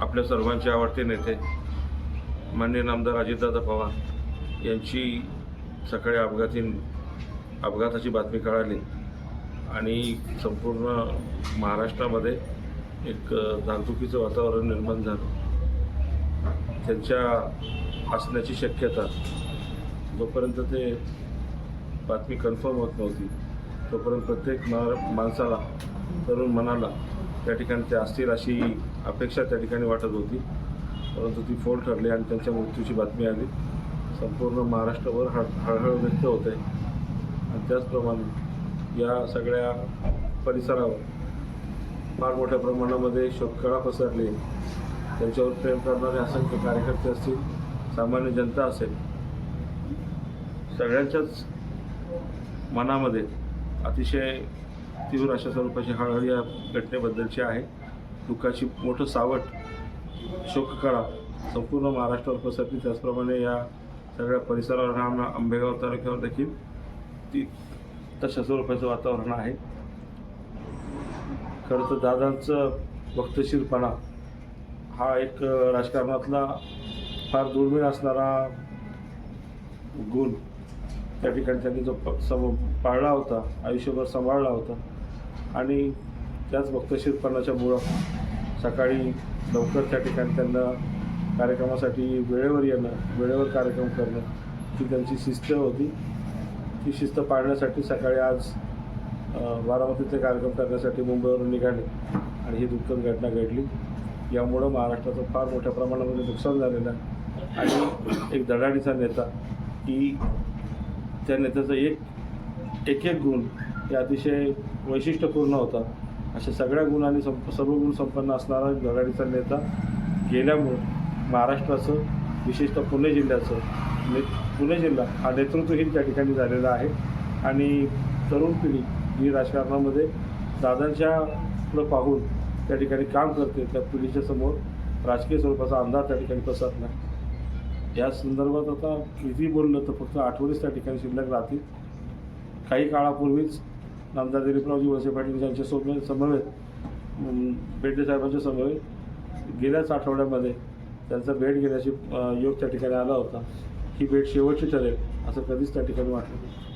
आपल्या सर्वांचे आवडते नेते माननीय नामदार अजितदादा पवार यांची सकाळी अपघाती अपघाताची बातमी कळाली आणि संपूर्ण महाराष्ट्रामध्ये एक अ, धाकधुकीचं वातावरण निर्माण झालं. त्यांच्या असण्याची शक्यता जोपर्यंत ते बातमी कन्फर्म होत नव्हती तोपर्यंत प्रत्येक मा माणसाला तरुण मनाला त्या ठिकाणी ते असतील अशी अपेक्षा त्या ठिकाणी वाटत होती. परंतु ती फोल ठरली आणि त्यांच्या मृत्यूची बातमी आली. संपूर्ण महाराष्ट्रभर हळ हळहळ व्यक्त होते आणि त्याचप्रमाणे या सगळ्या परिसरावर फार मोठ्या प्रमाणामध्ये शोककळा पसरली. त्यांच्यावर प्रेम करणारे असंख्य कार्यकर्ते असतील सामान्य जनता असेल. सगळ्यांच्याच मनामध्ये अतिशय तीव्र अशा स्वरूपाची हळहळ या घटनेबद्दलची आहे. दुःखाची मोठं सावट शोककळा संपूर्ण महाराष्ट्रावर पसरली. त्याचप्रमाणे या सगळ्या परिसरावर राम आंबेगाव तालुक्यावर देखील ती तशा स्वरूपाचं वातावरण आहे. खरं तर दादांचं वक्तशीरपणा हा एक राजकारणातला फार दुर्मिळ असणारा गुण त्या ठिकाणी त्यांनी जो प सम पाळला होता. आयुष्यभर सांभाळला होता. आणि त्याच भक्तशीरपणाच्या मुळं सकाळी लवकर त्या ठिकाणी त्यांना कार्यक्रमासाठी वेळेवर येणं वेळेवर कार्यक्रम करणं ही त्यांची शिस्त होती. ती शिस्त पाळण्यासाठी सकाळी आज अ, बारामतीतले कार्यक्रम करण्यासाठी मुंबईवरून निघाले आणि ही दुःखद घटना घडली. यामुळं महाराष्ट्राचं फार मोठ्या प्रमाणामध्ये नुकसान झालेलं आहे. आणि एक धडाडीचा नेता की त्या नेत्याचा एक एक एक गुण हे अतिशय वैशिष्ट्यपूर्ण होता. अशा सगळ्या गुणांनी संप सर्व गुण संपन्न असणारा धडाडीचा नेता गेल्यामुळं महाराष्ट्राचं विशेषतः पुणे जिल्ह्याचं ने पुणे जिल्हा हा नेतृत्वहीन त्या ठिकाणी झालेला आहे. आणि तरुण पिढी ही राजकारणामध्ये दादांच्या पुढं पाहून त्या ठिकाणी काम करते त्या पिढीच्या समोर राजकीय स्वरूपाचा अंदाज त्या ठिकाणी पसरला या संदर्भात आता किती बोललं तर फक्त आठवडीच त्या ठिकाणी शिल्लक राहतील. काही काळापूर्वीच नामदार दिलीपरावजी वळसे पाटील यांच्या सोबत समवेत बेडे साहेबांच्या समवेत गेल्याच आठवड्यामध्ये त्यांचा भेट घेण्याची योग त्या ठिकाणी आला होता. ही भेट शेवटची ठरेल असं कधीच त्या ठिकाणी वाटलं